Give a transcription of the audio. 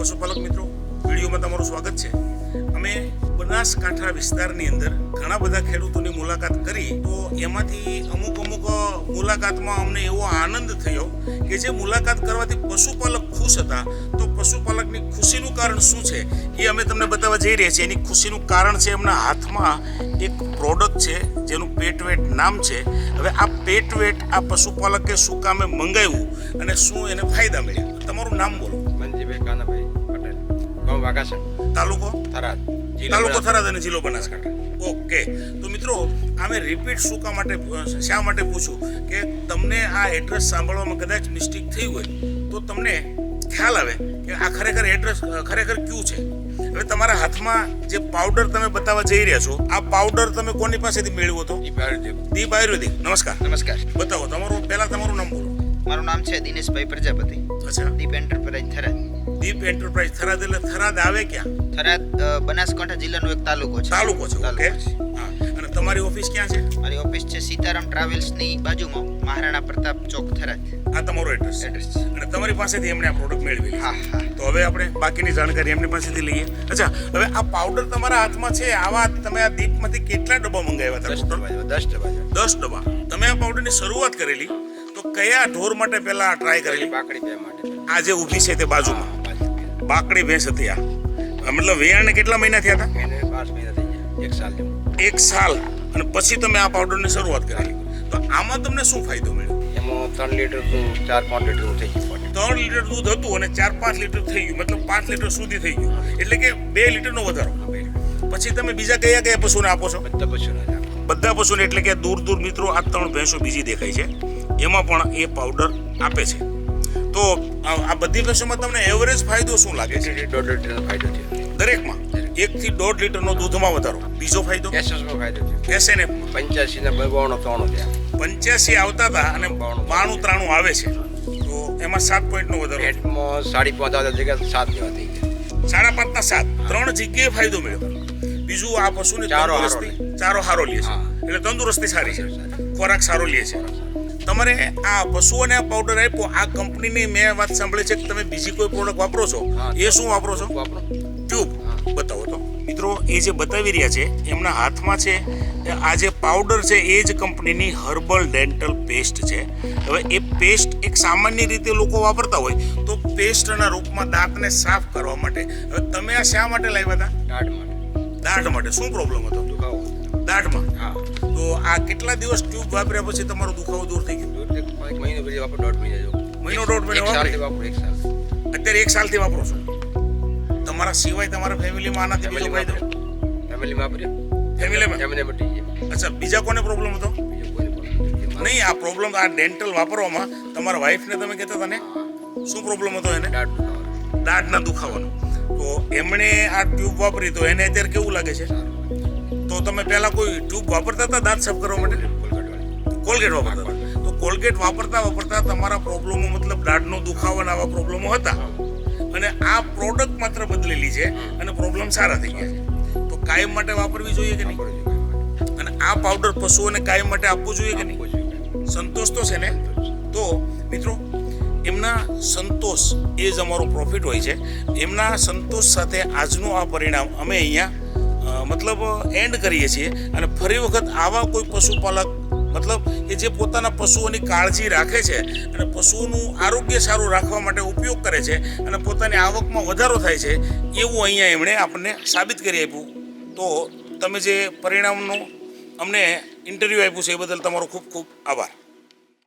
પશુપાલક મિત્રો, વિડીયોમાં તમારું સ્વાગત છે. અમે બનાસકાંઠા વિસ્તારની અંદર ઘણા બધા ખેડૂતોની મુલાકાત કરી, તો એમાંથી અમુક અમુક મુલાકાતમાં અમને એવો આનંદ થયો કે જે મુલાકાત કરવાથી પશુપાલક ખુશ હતા. તો પશુપાલકની ખુશીનું કારણ શું છે એ અમે તમને બતાવવા જઈ રહ્યા છીએ. એની ખુશીનું કારણ છે એમના હાથમાં એક પ્રોડક્ટ છે, જેનું પેટવેટ નામ છે. હવે આ પેટવેટ આ પશુપાલકે શું કામે મંગાવ્યું અને શું એને ફાયદા મળ્યા? તમારું નામ બોલો. મંજીભાઈ કાનાભાઈ. ગામ વાઘાસણ તાલુકો? થરાદ. તાલુકો થરાદ અને જિલ્લો બનાસકાંઠા. ઓકે. તો મિત્રો અમે રિપીટ શું કા માટે શા માટે પૂછું? કે તમને આ એડ્રેસ સાંભળવામાં કદાચ મિસ્ટેક થઈ હોય તો તમને ખ્યાલ આવે કે આ ખરેખર એડ્રેસ ખરેખર ક્યુ છે? હવે તમારા હાથમાં જે પાવડર તમે બતાવવા જઈ રહ્યા છો આ પાવડર તમે કોની પાસેથી મેળવ્યો હતો દીપ આયુર્વેદિક નમસ્કાર. નમસ્કાર. બતાવો તમારું મારું નામ છે દિનેશભાઈ પ્રજાપતિ. અચ્છા. દીપ એન્ટરપ્રાઇઝ થરાદ. દીપ એન્ટરપ્રાઇઝ થરાદ એટલે થરાદ આવે ક્યાં? થરાદ બનાસકાંઠા જિલ્લાનો એક તાલુકો છે. તાલુકો છે ઓકે હા. અને તમારી ઓફિસ ક્યાં છે? મારી ઓફિસ છે સીતારામ ટ્રાવેલ્સની બાજુમાં મહારાણા પ્રતાપ ચોક થરાદ. આ તમારો એડ્રેસ એડ્રેસ અને તમારી પાસેથી એમણે આ પ્રોડક્ટ મેળવી હા હા. તો હવે આપણે બાકીની જાણકારી એમની પાસેથી લઈએ. અચ્છા હવે આ પાવડર તમારા હાથમાં છે આવા તમે આ દીપમાંથી કેટલા ડબ્બા મંગાવ્યા હતા દસ ડબ્બા દસ ડબ્બા તમે આ પાવડરની શરૂઆત કરેલી. કયા ઢોર માટે પહેલા ટ્રાય કરેલી? બાકડી બે માટે. આ જે ઊભી છે તે બાજુમાં. બાકડી ભેંસ હતી આ. મતલબ વેયાણને કેટલા મહિના થયા હતા? એને પાંચ મહિના થઈ ગયા. એક સાલ એક સાલ. અને પછી તમે આ પાવડરની શરૂઆત કરેલી. તો આમાં તમને શું ફાયદો મળ્યો? એમાં ત્રણ લીટર દૂધ ચાર પાંચ લીટર દૂધ થઈ ગયું. ત્રણ લીટર દૂધ હતું અને ચાર પાંચ લીટર થઈ ગયું. મતલબ પાંચ લીટર સુધી થઈ ગયું. એટલે કે બે લીટરનો વધારો. પછી તમે બીજા કયા કયા પશુને આપો છો? બધા પશુને બધા પશુને. એટલે કે દૂર દૂર મિત્રો આ ત્રણ ભેંસો બીજી દેખાય છે. એમાં પણ એ પાવડર આપે છે. તો આ બધી ભેંસોમાં તમને એવરેજ ફાયદો શું લાગે છે? દોઢ લીટરનો ફાયદો છે. દરેકમાં? એકથી દોઢ લીટરનો દૂધમાં વધારો. બીજો ફાયદો? એસએસનો ફાયદો છે. એસએનએફ? પંચ્યાસી ને બાવનો ત્રણ થયા. પંચ્યાસી આવતા હતા અને બાણું ત્રાણું આવે છે. તો એમાં સાત પોઈન્ટનો વધારો. છે. સાડી પાંચ આવતા જગ્યા સાત જેવા થઈ ગયા સાડા પાંચના સાત. ત્રણ જગ્યાએ ફાયદો મળ્યો. બીજું આ પશુની ચારો હારો ચારો હારો લે છે. એટલે તંદુરસ્તી સારી છે. ખોરાક સારો લે છે. તમારે આ પશુઓને આ પાવડર આપ્યો આ કંપનીની મેં વાત સાંભળી છે કે તમે બીજી કોઈ પ્રોડક્ટ વાપરો છો? એ શું વાપરો છો? વાપરો. ટ્યુબ બતાવો તો. મિત્રો એ જે બતાવી રહ્યા છે એમના હાથમાં છે આ જે પાવડર છે એ જ કંપનીની હર્બલ ડેન્ટલ પેસ્ટ છે. હવે એ પેસ્ટ એક સામાન્ય રીતે લોકો વાપરતા હોય તો પેસ્ટના રૂપમાં દાંતને સાફ કરવા માટે. હવે તમે આ શા માટે લાવ્યા હતા? દાઢ માટે. દાઢ માટે. શું પ્રોબ્લેમ હતો? દુખાવો દાઢમાં હા. તો આ કેટલા દિવસ ટ્યુબ વાપર્યા પછી તમારો દુખાવો દૂર થઈ ગયો? દોઢ એક મહિનો પછી વાપરો દોઢ મહિના જો મહિનો દોઢ મહિનો વાપરી એક સાલ. અત્યારે એક સાલથી વાપરો છો? તમારા સિવાય તમારા ફેમિલીમાં આનાથી બીજો ફેમિલી ફાયદો? ફેમિલી વાપર્યા ફેમિલીમાં એમને મટી ગયા. અચ્છા બીજા કોને પ્રોબ્લેમ હતો. નહીં આ પ્રોબ્લેમ આ ડેન્ટલ વાપરવામાં તમારા વાઈફને તમે કહેતા હતા ને? શું પ્રોબ્લેમ હતો એને? દાઢ દાઢના દુખાવાનો. તો એમણે આ ટ્યુબ વાપરી તો એને અત્યારે કેવું લાગે છે? તો તમે પહેલા કોઈ ટ્યુબ વાપરતા હતા દાંત સાફ કરવા માટે. કોલગેટ વાપરતા હતા. તો કોલગેટ વાપરતા વાપરતા તમારા પ્રોબ્લેમો મતલબ દાઢનો દુખાવો આવા પ્રોબ્લેમો હતા. અને આ પ્રોડક્ટ માત્ર બદલેલી છે અને પ્રોબ્લેમ સારા થઈ ગયા છે. તો કાયમ માટે વાપરવી જોઈએ કે નહીં? અને આ પાવડર પશુઓને કાયમ માટે આપવું જોઈએ કે નહીં. સંતોષ તો છે ને? તો મિત્રો, એમના સંતોષ એ જ અમારો પ્રોફિટ હોય છે. એમના સંતોષ સાથે આજનું આ પરિણામ અમે અહીંયા મતલબ એન્ડ કરીએ છીએ અને ફરી વખત આવા કોઈ પશુપાલક, મતલબ કે જે પોતાના પશુઓની કાળજી રાખે છે અને પશુઓનું આરોગ્ય સારું રાખવા માટે ઉપયોગ કરે છે અને પોતાની આવકમાં વધારો થાય છે, એવું અહીંયા એમણે આપણને સાબિત કરી આપ્યું. તો તમે જે પરિણામનું અમને ઇન્ટરવ્યૂ આપ્યું છે એ બદલ તમારો ખૂબ ખૂબ આભાર.